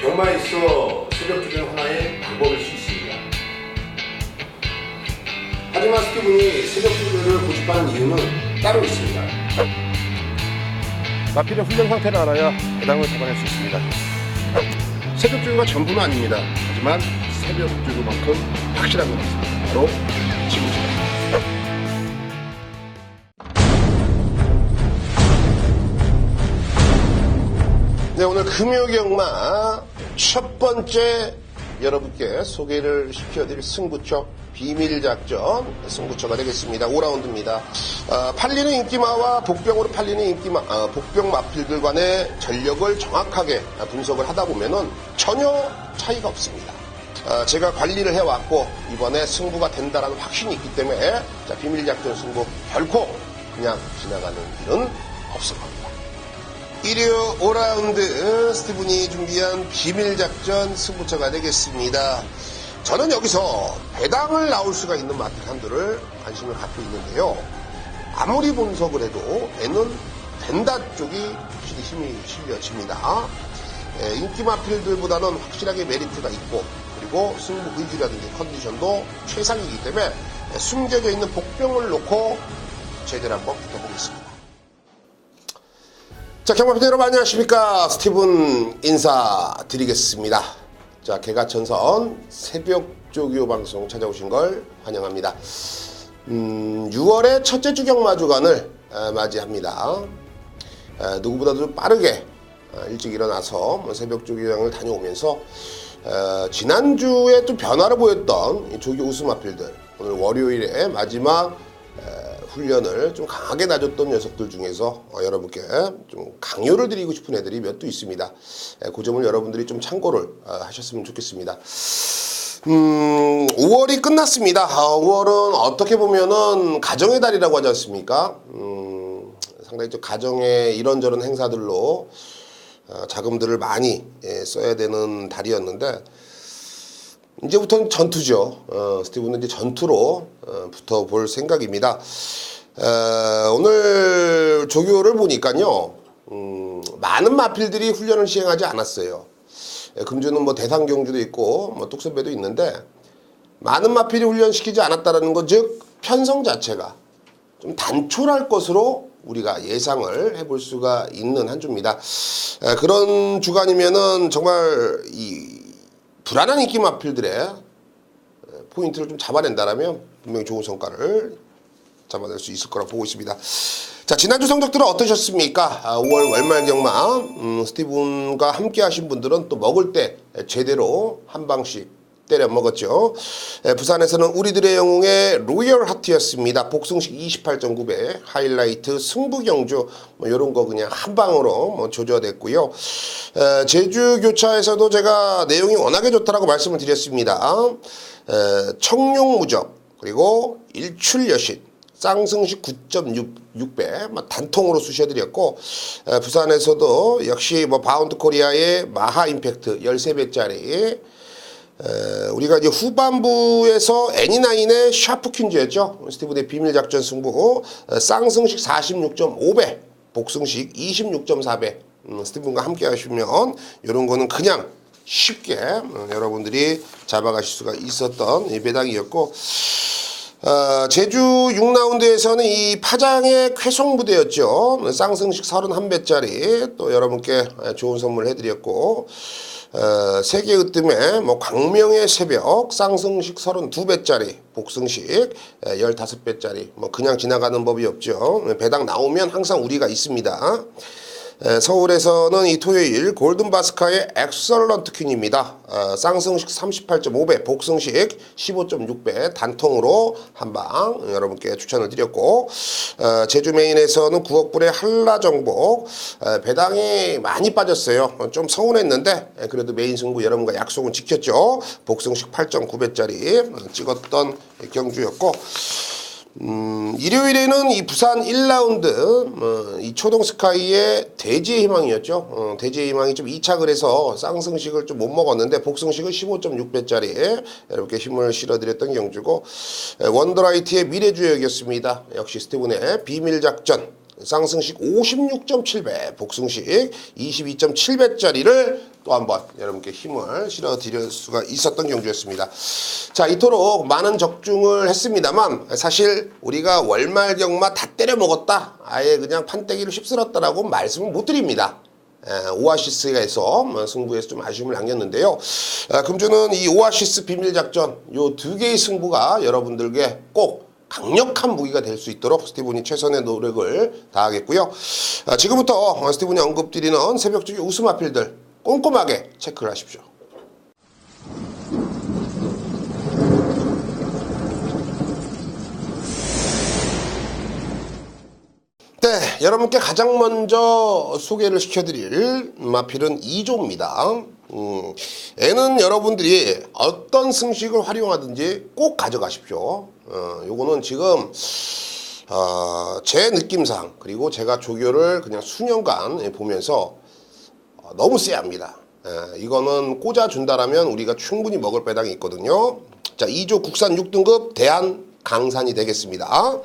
경마에 있어 새벽 주변 하나의 방법일 수 있습니다. 하지만 스티븐이 새벽 주변을 고집하는 이유는 따로 있습니다. 마필의 훈련 상태를 알아야 배당을 잡아낼 수 있습니다. 새벽 주유가 전부는 아닙니다. 하지만 새벽 주유만큼 확실한 것 같습니다. 바로 지구죠. 네, 오늘 금요 경마 첫 번째 여러분께 소개를 시켜드릴 승부처 비밀작전 승부처가 되겠습니다. 5라운드입니다. 아, 팔리는 인기마와 복병으로 팔리는 인기마, 아, 복병 마필들 간의 전력을 정확하게 분석을 하다 보면은 전혀 차이가 없습니다. 아, 제가 관리를 해왔고 이번에 승부가 된다라는 확신이 있기 때문에 자, 비밀작전 승부 결코 그냥 지나가는 일은 없을 겁니다. 일요 5라운드 스티븐이 준비한 비밀작전 승부처가 되겠습니다. 저는 여기서 배당을 나올 수가 있는 마필 한두를 관심을 갖고 있는데요. 아무리 분석을 해도 애는 된다 쪽이 확실히 힘이 실려집니다. 에, 인기 마필들보다는 확실하게 메리트가 있고 그리고 승부 의지라든지 컨디션도 최상이기 때문에 에, 숨겨져 있는 복병을 놓고 제대로 한번 붙어보겠습니다. 자, 경마팬 여러분 안녕하십니까. 스티븐 인사드리겠습니다. 자, 개가천선 새벽 조교 방송 찾아오신 걸 환영합니다. 음, 6월의 첫째 주 경마 주간을 에, 맞이합니다. 에, 누구보다도 좀 빠르게 어, 일찍 일어나서 뭐 새벽 조교장을 다녀오면서 어, 지난주에 또 변화를 보였던 이 조교 우승 마필들 오늘 월요일에 마지막 에, 훈련을 좀 강하게 다졌던 녀석들 중에서 어, 여러분께 좀 강요를 드리고 싶은 애들이 몇도 있습니다. 에, 그 점을 여러분들이 좀 참고를 어, 하셨으면 좋겠습니다. 음, 5월이 끝났습니다. 아, 5월은 어떻게 보면은 가정의 달이라고 하지 않습니까? 음, 상당히 좀 가정의 이런저런 행사들로 어, 자금들을 많이 예, 써야 되는 달이었는데 이제부터는 전투죠. 어, 스티븐은 이제 전투로 어, 붙어볼 생각입니다. 어, 오늘 조교를 보니까요, 음, 많은 마필들이 훈련을 시행하지 않았어요. 예, 금주는 뭐 대상 경주도 있고 뭐 뚝선배도 있는데 많은 마필이 훈련시키지 않았다라는 것, 즉 편성 자체가 좀 단촐할 것으로 우리가 예상을 해볼 수가 있는 한 주입니다. 에, 그런 주간이면은 정말 이 불안한 인기 마필들의 에, 포인트를 좀 잡아낸다라면 분명히 좋은 성과를 잡아낼 수 있을 거라 보고 있습니다. 자 지난주 성적들은 어떠셨습니까? 아, 5월 월말 경마 음, 스티븐과 함께 하신 분들은 또 먹을 때 제대로 한 방씩 때려 먹었죠. 에, 부산에서는 우리들의 영웅의 로열 하트였습니다. 복승식 28.9배 하이라이트 승부 경주 뭐 이런 거 그냥 한 방으로 뭐 조져냈고요. 에, 제주 교차에서도 제가 내용이 워낙에 좋다라고 말씀을 드렸습니다. 에, 청룡무적 그리고 일출여신 쌍승식 9.6배 뭐 단통으로 쑤셔드렸고 에, 부산에서도 역시 뭐 바운드 코리아의 마하 임팩트 13배짜리 에, 우리가 이제 후반부에서 애니나인의 샤프 퀸즈였죠. 스티브의 비밀 작전 승부 에, 쌍승식 46.5배, 복승식 26.4배. 음, 스티븐과 함께 하시면 이런 거는 그냥 쉽게 어, 여러분들이 잡아가실 수가 있었던 이 배당이었고 어, 제주 6라운드에서는 이 파장의 쾌송 무대였죠. 쌍승식 31배짜리 또 여러분께 좋은 선물 해드렸고 어, 세계 으뜸에 뭐 광명의 새벽 쌍승식 32배짜리 복승식 15배짜리 뭐 그냥 지나가는 법이 없죠. 배당 나오면 항상 우리가 있습니다. 에, 서울에서는 이 토요일 골든바스카의 엑설런트 퀸입니다. 어, 쌍승식 38.5배, 복승식 15.6배 단통으로 한 방 여러분께 추천을 드렸고 어, 제주 메인에서는 9억 불의 한라정복 에, 배당이 많이 빠졌어요. 어, 좀 서운했는데 에, 그래도 메인 승부 여러분과 약속은 지켰죠. 복승식 8.9배짜리 어, 찍었던 경주였고 음, 일요일에는 이 부산 1라운드, 어, 이 초동 스카이의 대지의 희망이었죠. 어, 대지의 희망이 좀 이착을 해서 쌍승식을 좀 못 먹었는데 복승식을 15.6배짜리 이렇게 힘을 실어드렸던 경주고 에, 원더라이트의 미래주역이었습니다. 역시 스티븐의 비밀작전 쌍승식 56.7배, 복승식 22.7배짜리를 또 한번 여러분께 힘을 실어 드릴 수가 있었던 경주였습니다. 자, 이토록 많은 적중을 했습니다만 사실 우리가 월말 경마 다 때려 먹었다. 아예 그냥 판때기를 휩쓸었다라고 말씀을 못 드립니다. 에, 오아시스에서 뭐 승부에서 좀 아쉬움을 남겼는데요. 아, 금주는 이 오아시스 비밀 작전 요 두 개의 승부가 여러분들께 꼭 강력한 무기가 될 수 있도록 스티븐이 최선의 노력을 다하겠고요. 아, 지금부터 스티븐이 언급드리는 새벽적인 웃음 아필들 꼼꼼하게 체크를 하십시오. 네, 여러분께 가장 먼저 소개를 시켜드릴 마필은 2조입니다. 음, 애는 여러분들이 어떤 승식을 활용하든지 꼭 가져가십시오. 어, 요거는 지금 어, 제 느낌상 그리고 제가 조교를 그냥 수년간 보면서 어, 너무 쎄합니다. 예, 이거는 꽂아준다라면 우리가 충분히 먹을 배당이 있거든요. 자, 2조 국산 6등급 대한 강산이 되겠습니다.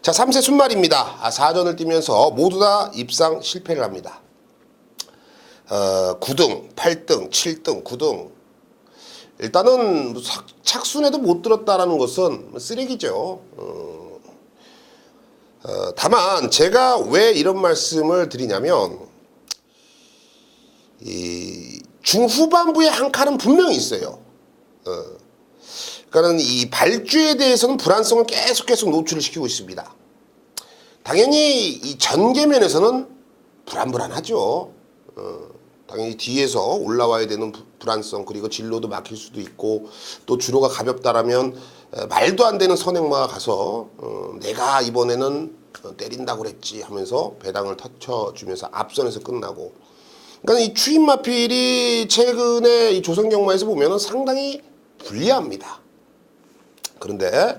자, 3세 순말입니다. 아, 4전을 뛰면서 모두 다 입상 실패를 합니다. 어, 9등, 8등, 7등, 9등. 일단은 뭐 삭- 착순에도 못 들었다라는 것은 쓰레기죠. 어, 어, 다만 제가 왜 이런 말씀을 드리냐면 이 중후반부에 한 칸은 분명히 있어요. 어. 그러니까는 이 발주에 대해서는 불안성을 계속 계속 노출을 시키고 있습니다. 당연히 이 전개면에서는 불안불안하죠. 어, 당연히 뒤에서 올라와야 되는 부- 불안성 그리고 진로도 막힐 수도 있고 또 주로가 가볍다라면 에, 말도 안 되는 선행마가 가서 어, 내가 이번에는 어, 때린다고 그랬지 하면서 배당을 터쳐주면서 앞선에서 끝나고 그러니까 이 추임 마필이 최근에 이 조선 경마에서 보면은 상당히 불리합니다. 그런데 어,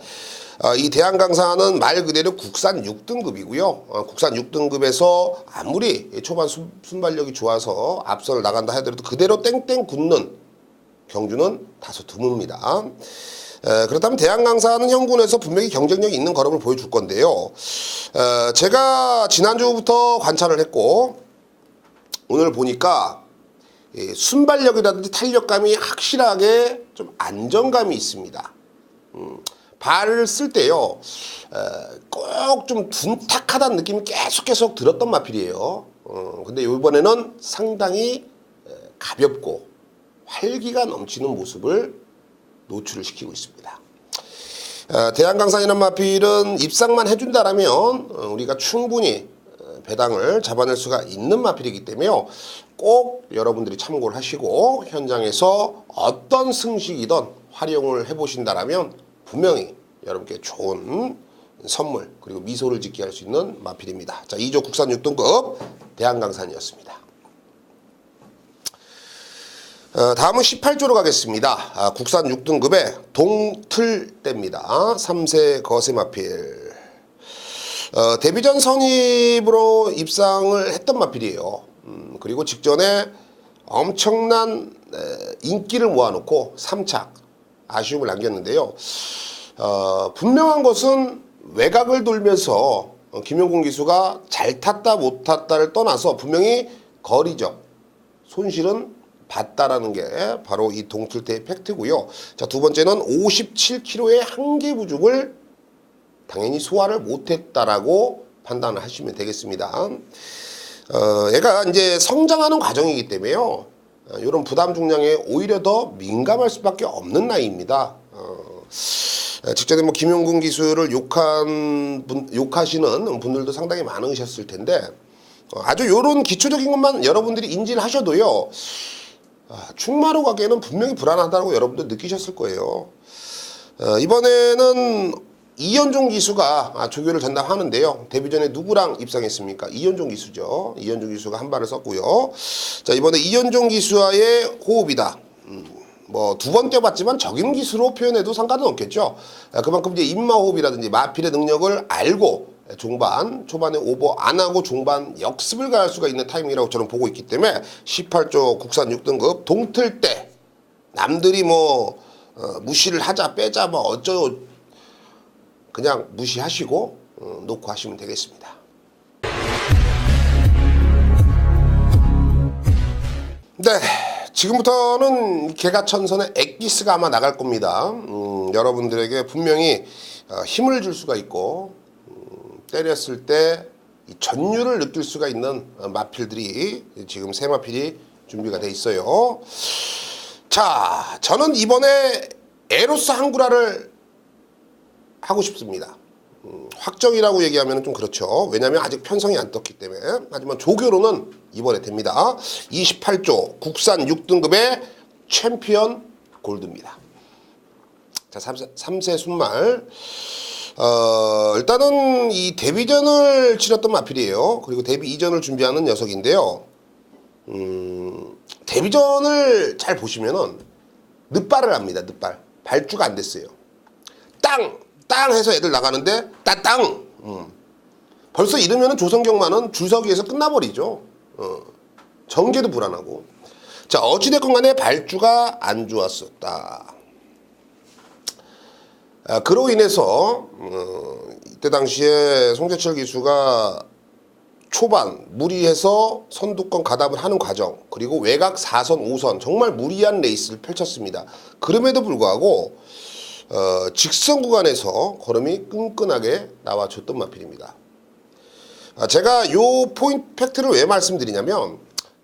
이 대한 강사는 말 그대로 국산 6등급이고요. 어, 국산 6등급에서 아무리 초반 순, 순발력이 좋아서 앞선을 나간다 하더라도 그대로 땡땡 굳는 경주는 다소 드뭅니다. 에, 그렇다면 대한 강사는 형군에서 분명히 경쟁력이 있는 걸음을 보여줄 건데요. 에, 제가 지난주부터 관찰을 했고 오늘 보니까 이 순발력이라든지 탄력감이 확실하게 좀 안정감이 있습니다. 음, 발을 쓸 때요, 꼭 좀 둔탁하다는 느낌이 계속 계속 들었던 마필이에요. 어, 근데 이번에는 상당히 에, 가볍고 활기가 넘치는 모습을 노출을 시키고 있습니다. 어, 대한강산이라는 마필은 입상만 해준다라면 어, 우리가 충분히 어, 배당을 잡아낼 수가 있는 마필이기 때문에 꼭 여러분들이 참고를 하시고 현장에서 어떤 승식이든 활용을 해보신다라면 분명히 여러분께 좋은 선물 그리고 미소를 짓게 할 수 있는 마필입니다. 자, 2조 국산 6등급 대한강산이었습니다. 어, 다음은 18조로 가겠습니다. 아, 국산 6등급의 동틀대입니다. 3세 거세마필. 어, 데뷔전 선입으로 입상을 했던 마필이에요. 음, 그리고 직전에 엄청난 에, 인기를 모아놓고 3착 아쉬움을 남겼는데요. 어, 분명한 것은 외곽을 돌면서 어, 김용곤 기수가 잘 탔다 못 탔다를 떠나서 분명히 거리적 손실은 봤다라는 게 바로 이 동틀대의 팩트고요. 자, 두 번째는 57kg의 한계 부족을 당연히 소화를 못했다라고 판단을 하시면 되겠습니다. 어, 얘가 이제 성장하는 과정이기 때문에요. 어, 이런 부담 중량에 오히려 더 민감할 수밖에 없는 나이입니다. 어, 에, 직전에 뭐 김용군 기수를 욕한 분, 욕하시는 분들도 상당히 많으셨을 텐데 어, 아주 이런 기초적인 것만 여러분들이 인지를 하셔도요. 아, 충마로 가기에는 분명히 불안하다고 여러분들 느끼셨을 거예요. 어, 이번에는 이현종 기수가 아, 조교를 전담하는데요. 데뷔 전에 누구랑 입상했습니까? 이현종 기수죠. 이현종 기수가 한 발을 썼고요. 자 이번에 이현종 기수와의 호흡이다. 음, 뭐두번 뛰어봤지만 적임 기수로 표현해도 상관은 없겠죠. 아, 그만큼 이제 입마 호흡이라든지 마필의 능력을 알고 중반 초반에 오버 안 하고 중반 역습을 가할 수가 있는 타이밍이라고 저는 보고 있기 때문에 18조 국산 6등급 동틀 때 남들이 뭐 어, 무시를 하자 빼자 뭐 어쩌고 그냥 무시하시고 어, 놓고 하시면 되겠습니다. 네. 지금부터는 개가천선의 액기스가 아마 나갈 겁니다. 음, 여러분들에게 분명히 어, 힘을 줄 수가 있고, 음, 때렸을 때 전율을 느낄 수가 있는 어, 마필들이 지금 세 마필이 준비가 돼 있어요. 자, 저는 이번에 에로스 한구라를 하고 싶습니다. 음, 확정이라고 얘기하면 좀 그렇죠. 왜냐하면 아직 편성이 안 떴기 때문에. 하지만 조교로는 이번에 됩니다. 28조 국산 6등급의 챔피언 골드입니다. 자, 3세, 3세 순말. 어, 일단은 이 데뷔전을 치렀던 마필이에요. 그리고 데뷔 이전을 준비하는 녀석인데요. 음, 데뷔전을 잘 보시면은 늦발을 합니다. 늦발. 발주가 안 됐어요. 땅! 땅 해서 애들 나가는데 따땅! 음. 벌써 이러면은 조성경만은 줄서기에서 끝나버리죠. 어. 전개도 불안하고. 자, 어찌됐건 간에 발주가 안 좋았었다. 아, 그로 인해서 어, 이때 당시에 송재철 기수가 초반 무리해서 선두권 가담을 하는 과정 그리고 외곽 4선 5선 정말 무리한 레이스를 펼쳤습니다. 그럼에도 불구하고 어, 직선 구간에서 걸음이 끈끈하게 나와줬던 마필입니다. 아, 제가 요 포인트 팩트를 왜 말씀드리냐면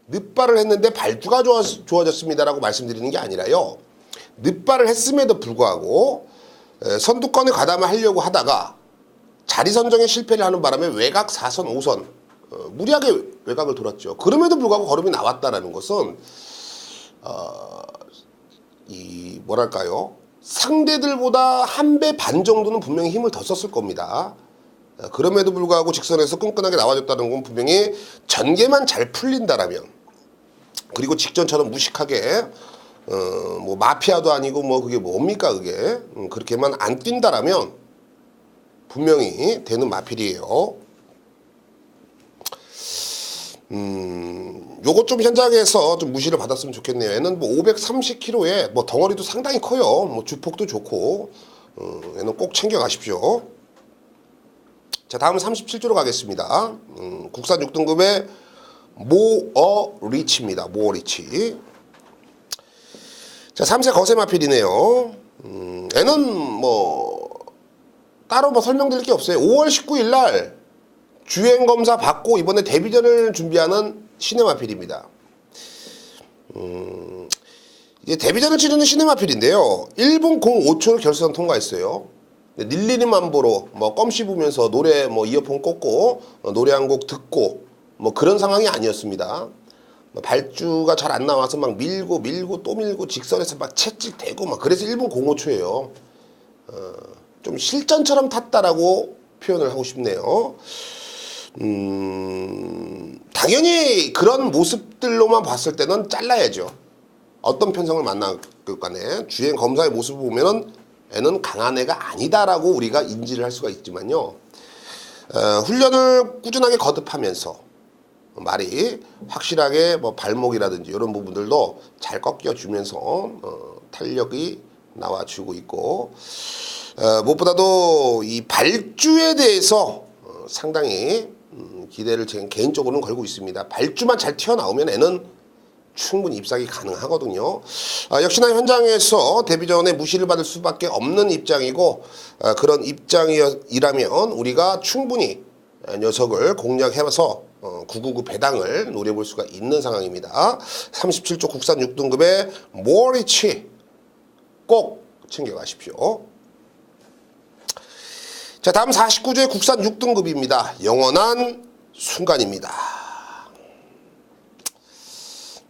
늦발을 했는데 발주가 좋아, 좋아졌습니다라고 말씀드리는 게 아니라요. 늦발을 했음에도 불구하고 에, 선두권에 가담을 하려고 하다가 자리 선정에 실패를 하는 바람에 외곽 4선 5선 어, 무리하게 외곽을 돌았죠. 그럼에도 불구하고 걸음이 나왔다라는 것은 어, 이 뭐랄까요 상대들보다 한 배 반 정도는 분명히 힘을 더 썼을 겁니다. 어, 그럼에도 불구하고 직선에서 끈끈하게 나와줬다는 건 분명히 전개만 잘 풀린다라면 그리고 직전처럼 무식하게 어, 뭐 마피아도 아니고 뭐 그게 뭡니까 그게 음, 그렇게만 안 뛴다라면 분명히 되는 마필이에요. 음, 요것 좀 현장에서 좀 무시를 받았으면 좋겠네요. 얘는 뭐 530kg에 뭐 덩어리도 상당히 커요. 뭐 주폭도 좋고, 어, 얘는 꼭 챙겨 가십시오. 자, 다음은 37조로 가겠습니다. 음, 국산 6등급의 모어 리치입니다. 모어 리치. 자, 3세 거세 마필이네요. 음, 얘는 뭐, 따로 뭐 설명드릴 게 없어요. 5월 19일 날 주행 검사 받고 이번에 데뷔전을 준비하는 시네마필입니다. 음, 이제 데뷔전을 치르는 시네마필인데요. 1분 05초를 결선 통과했어요. 닐리니 만보로 뭐 껌 씹으면서 노래 뭐 이어폰 꽂고 어, 노래 한 곡 듣고 뭐 그런 상황이 아니었습니다. 뭐 발주가 잘 안 나와서 막 밀고 밀고 또 밀고 직선에서 막 채찍대고 막 그래서 1분 05초예요. 어, 좀 실전처럼 탔다라고 표현을 하고 싶네요. 음, 당연히 그런 모습들로만 봤을 때는 잘라야죠. 어떤 편성을 만나고 간에 주행 검사의 모습을 보면은 애는 강한 애가 아니다라고 우리가 인지를 할 수가 있지만요. 어, 훈련을 꾸준하게 거듭하면서 말이 확실하게 뭐 발목이라든지 이런 부분들도 잘 꺾여주면서 어, 탄력이 나와주고 있고 어, 무엇보다도 이 발주에 대해서 어, 상당히 음, 기대를 제 개인적으로는 걸고 있습니다. 발주만 잘 튀어나오면 애는 충분히 입상이 가능하거든요. 아, 역시나 현장에서 데뷔 전에 무시를 받을 수밖에 없는 입장이고 아, 그런 입장이라면 우리가 충분히 녀석을 공략해서 어, 999 배당을 노려볼 수가 있는 상황입니다. 37조 국산 6등급의 모리치 꼭 챙겨가십시오. 자, 다음 49조의 국산 6등급입니다. 영원한 순간입니다.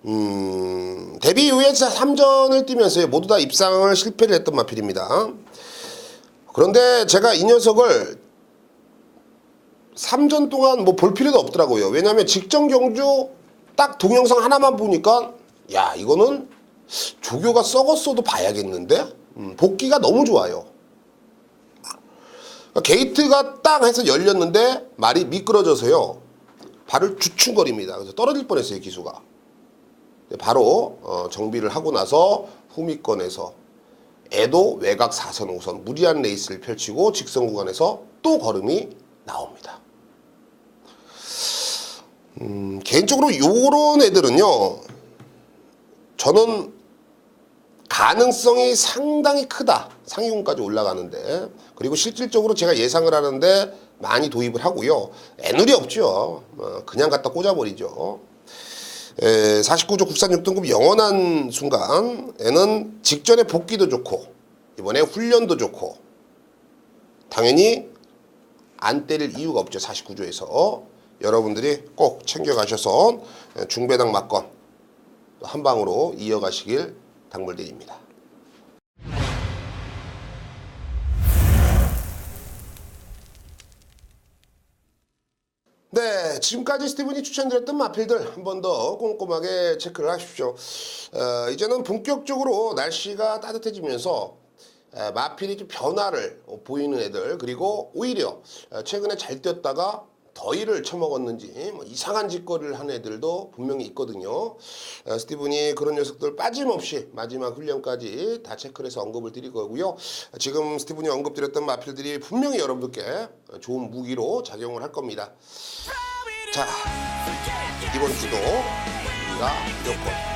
음, 데뷔 이후에 진짜 3전을 뛰면서 모두 다 입상을 실패를 했던 마필입니다. 그런데 제가 이 녀석을 3전 동안 뭐 볼 필요도 없더라고요. 왜냐하면 직전 경주 딱 동영상 하나만 보니까 야 이거는 조교가 썩었어도 봐야겠는데 음, 복귀가 너무 좋아요. 그러니까 게이트가 딱 해서 열렸는데 말이 미끄러져서요. 발을 주춤거립니다. 그래서 떨어질 뻔했어요 기수가. 바로 어, 정비를 하고 나서 후미권에서 애도 외곽 4선 5선 무리한 레이스를 펼치고 직선 구간에서 또 걸음이 나옵니다. 음, 개인적으로 요런 애들은요. 저는 가능성이 상당히 크다. 상위군까지 올라가는데. 그리고 실질적으로 제가 예상을 하는데 많이 도입을 하고요. 애누리 없죠. 어, 그냥 갖다 꽂아버리죠. 에, 49조 국산 6등급 영원한 순간에는 직전에 복귀도 좋고 이번에 훈련도 좋고 당연히 안 때릴 이유가 없죠. 49조에서 여러분들이 꼭 챙겨가셔서 중배당 막건 한 방으로 이어가시길 당부드립니다. 네, 지금까지 스티븐이 추천드렸던 마필들 한 번 더 꼼꼼하게 체크를 하십시오. 어, 이제는 본격적으로 날씨가 따뜻해지면서 에, 마필이 좀 변화를 어, 보이는 애들 그리고 오히려 어, 최근에 잘 뛰었다가 더위를 처먹었는지 뭐 이상한 짓거리를 한 애들도 분명히 있거든요. 어, 스티븐이 그런 녀석들 빠짐없이 마지막 훈련까지 다 체크를 해서 언급을 드릴 거고요. 지금 스티븐이 언급드렸던 마필들이 분명히 여러분들께 좋은 무기로 작용을 할 겁니다. 자, 이번 주도 우리가 무조건